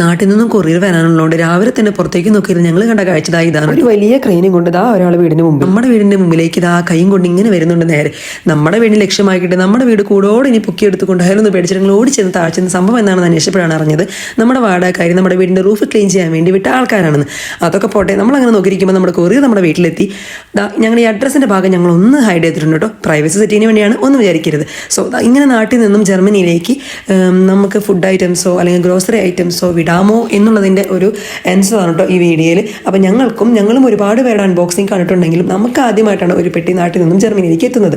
നാട്ടിൽ നിന്നും കൊറിയർ വരാനുള്ളതുകൊണ്ട് രാവിലെ തന്നെ പുറത്തേക്ക് നോക്കിയിരുന്നു ഞങ്ങൾ കണ്ട കാഴ്ച ഇതാണ്. ഒരു വലിയ ക്രെയിനും കൊണ്ട് ഇതാ ഒരാൾ വീടിന് മുമ്പ് നമ്മുടെ വീടിന്റെ മുമ്പിലേക്ക് ഇതാ കൈയും കൊണ്ട് ഇങ്ങനെ വരുന്നുണ്ട് നേരെ. നമ്മുടെ വീടിന് ലക്ഷ്യമാക്കിയിട്ട് നമ്മുടെ വീട് കൂടോടെ ഇനി പൊക്കി എടുത്തുകൊണ്ട് അയാളൊന്ന് പേടിച്ചിട്ട് ഞങ്ങൾ ഓടിച്ചെന്ന് താഴ്ചെന്ന് സംഭവം എന്നാണെന്ന് അന്വേഷിച്ചപ്പോഴാണ് അറിഞ്ഞത് നമ്മുടെ വാടകക്കാരി നമ്മുടെ വീടിന്റെ റൂഫ് ക്ലീൻ ചെയ്യാൻ വേണ്ടി വിട്ട ആൾക്കാരാണെന്ന്. അതൊക്കെ പോട്ടെ നമ്മൾ അങ്ങനെ നോക്കിയിരിക്കുമ്പോൾ നമ്മുടെ കൊറിയർ നമ്മുടെ വീട്ടിലെത്തി. ഞങ്ങൾ ഈ അഡ്രസ്സിന്റെ ഭാഗം ഞങ്ങൾ ഒന്ന് ഹൈഡ് ചെയ്തിട്ടുണ്ട് കേട്ടോ. പ്രൈവസി സെറ്റിന് വേണ്ടിയാണ് ഒന്ന് വിചാരിക്കരുത്. സോ ഇങ്ങനെ നാട്ടിൽ നിന്നും ജർമ്മനിയിലേക്ക് നമുക്ക് ഫുഡ് ഐറ്റംസോ അല്ലെങ്കിൽ ഗ്രോസറി ഐറ്റംസോ വിടാമോ എന്നുള്ളതിന്റെ ഒരു ആൻസർ ആണ് കേട്ടോ ഈ വീഡിയോയിൽ അപ്പോൾ ഞങ്ങൾക്കും ഞങ്ങളും ഒരുപാട് പേരുടെ അൺബോക്സിങ് കണ്ടിട്ടുണ്ടെങ്കിലും നമുക്ക് ആദ്യമായിട്ടാണ് ഒരു പെട്ടി നാട്ടിൽ നിന്നും ജർമ്മനിയിലേക്ക് എത്തുന്നത്.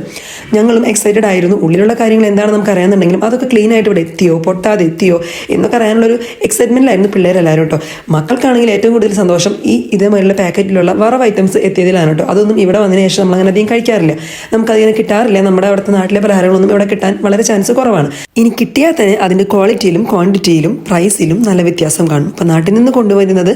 ഞങ്ങളും എക്സൈറ്റഡ് ആയിരുന്നു. ഉള്ളിലുള്ള കാര്യങ്ങൾ എന്താണെന്ന് നമുക്ക് അറിയാമെന്നുണ്ടെങ്കിലും അതൊക്കെ ക്ലീൻ ആയിട്ട് ഇവിടെ എത്തിയോ പൊട്ടാതെ എത്തിയോ എന്നൊക്കെ അറിയാനുള്ളൊരു എക്സൈറ്റ്മെന്റിലായിരുന്നു പിള്ളേരെല്ലാവരും കേട്ടോ മക്കൾക്കാണെങ്കിൽ ഏറ്റവും കൂടുതൽ സന്തോഷം ഈ ഇതേമാതിരിയുള്ള പാക്കറ്റിലുള്ള വറവ് ഐറ്റംസ് എത്തിയതിലാണ് കേട്ടോ അതൊന്നും ഇവിടെ വന്നതിന് ശേഷം നമ്മൾ അങ്ങനെ അധികം കഴിക്കാറില്ല. നമുക്ക് അതിനെ കിട്ടാറില്ല. നമ്മുടെ അവിടുത്തെ നാട്ടിലെ പലഹാരങ്ങളൊന്നും ഇവിടെ കിട്ടാൻ വളരെ ചാൻസ് കുറവാണ്. ഇനി കിട്ടിയാൽ തന്നെ അതിന്റെ ക്വാളിറ്റിയിലും ക്വാണ്ടിറ്റിയിലും പ്രൈസിലും നല്ല വ്യത്യാസം കാണും. ഇപ്പം നാട്ടിൽ നിന്ന് കൊണ്ടുവരുന്നത്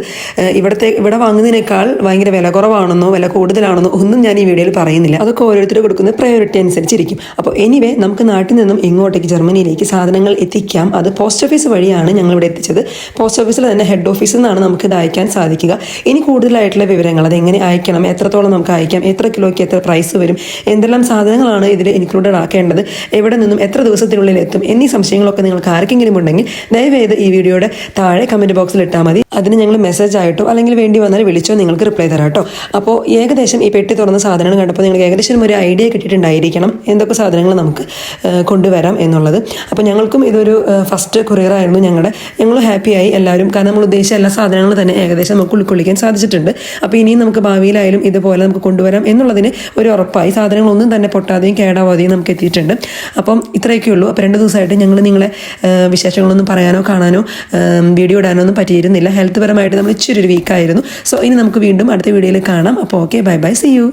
ഇവിടുത്തെ ഇവിടെ വാങ്ങുന്നതിനേക്കാൾ ഭയങ്കര വില കുറവാണെന്നോ വില കൂടുതലാണെന്നോ ഒന്നും ഞാൻ ഈ വീഡിയോയിൽ പറയുന്നില്ല. അതൊക്കെ ഓരോരുത്തർ കൊടുക്കുന്ന പ്രയോറിറ്റി അനുസരിച്ചിരിക്കും. അപ്പോൾ എനിവേ നമുക്ക് നാട്ടിൽ നിന്നും ഇങ്ങോട്ടേക്ക് ജർമ്മനിയിലേക്ക് സാധനങ്ങൾ എത്തിക്കാം. അത് പോസ്റ്റ് ഓഫീസ് വഴിയാണ് ഞങ്ങൾ ഇവിടെ എത്തിച്ചത് പോസ്റ്റ് ഓഫീസിൽ തന്നെ ഹെഡ് ഓഫീസിൽ നിന്നാണ് നമുക്ക് ഇത് അയക്കാൻ സാധിക്കുക. ഇനി കൂടുതലായിട്ടുള്ള വിവരങ്ങൾ അത് എങ്ങനെ അയക്കണം എത്രത്തോളം നമുക്ക് അയക്കാം എത്ര കിലോയ്ക്ക് എത്ര പ്രൈസ് വരും എന്തെല്ലാം സാധനങ്ങളാണ് ഇതിൽ ഇൻക്ലൂഡഡ് ആക്കേണ്ടത് എവിടെ നിന്നും എത്ര ദിവസത്തിനുള്ളിൽ എത്തും എന്നീ സംശയങ്ങളൊക്കെ നിങ്ങൾക്ക് ആർക്കെങ്കിലും ഉണ്ടെങ്കിൽ ദയവേത് ഈ വീഡിയോയുടെ താഴെ കമന്റ് ബോക്സിൽ ഇട്ടാൽ മതി. അതിന് ഞങ്ങൾ മെസ്സേജ് ആയിട്ടോ അല്ലെങ്കിൽ വേണ്ടി വന്നാൽ വിളിച്ചോ നിങ്ങൾക്ക് റിപ്ലൈ തരാം കേട്ടോ അപ്പോൾ ഏകദേശം ഈ പെട്ടി തുറന്ന സാധനങ്ങൾ കണ്ടപ്പോൾ നിങ്ങൾ ഏകദേശം ഒരു ഐഡിയ കിട്ടിയിട്ടുണ്ടായിരിക്കണം. എന്തൊക്കെ സാധനങ്ങൾ നമുക്ക് കൊണ്ടുവരാം എന്നുള്ളത്. അപ്പോൾ ഞങ്ങൾക്കും ഇതൊരു ഫസ്റ്റ് കൊറിയർ ആയിരുന്നു ഞങ്ങളുടെ ഞങ്ങൾ ഹാപ്പിയായി എല്ലാവരും കാരണം നമ്മൾ ഉദ്ദേശിച്ച എല്ലാ സാധനങ്ങളും തന്നെ ഏകദേശം നമുക്ക് ഉൾക്കൊള്ളിക്കാൻ സാധിച്ചിട്ടുണ്ട്. അപ്പോൾ ഇനിയും നമുക്ക് ഭാവിയിലായാലും ഇതുപോലെ നമുക്ക് കൊണ്ടുവരാം എന്നുള്ളതിന് ഒരു ഉറപ്പായി. സാധനങ്ങളൊന്നും തന്നെ പൊട്ടാതെയും കേടാവാതെയും നമുക്ക് എത്തിയിട്ടുണ്ട്. അപ്പം ഇത്രയൊക്കെ ഉള്ളൂ അപ്പോൾ രണ്ട് ദിവസമായിട്ട് ഞങ്ങൾ നിങ്ങളെ വിശേഷങ്ങളൊന്നും പറയാനോ കാണാനോ വീഡിയോ ഇടാനൊന്നും പറ്റിയിരുന്നില്ല. ഹെൽത്ത് പരമായിട്ട് നമ്മൾ ഇച്ചിരി ഒരു വീക്കായിരുന്നു സോ ഇനി നമുക്ക് വീണ്ടും അടുത്ത വീഡിയോയിൽ കാണാം. അപ്പോൾ okay bye bye see you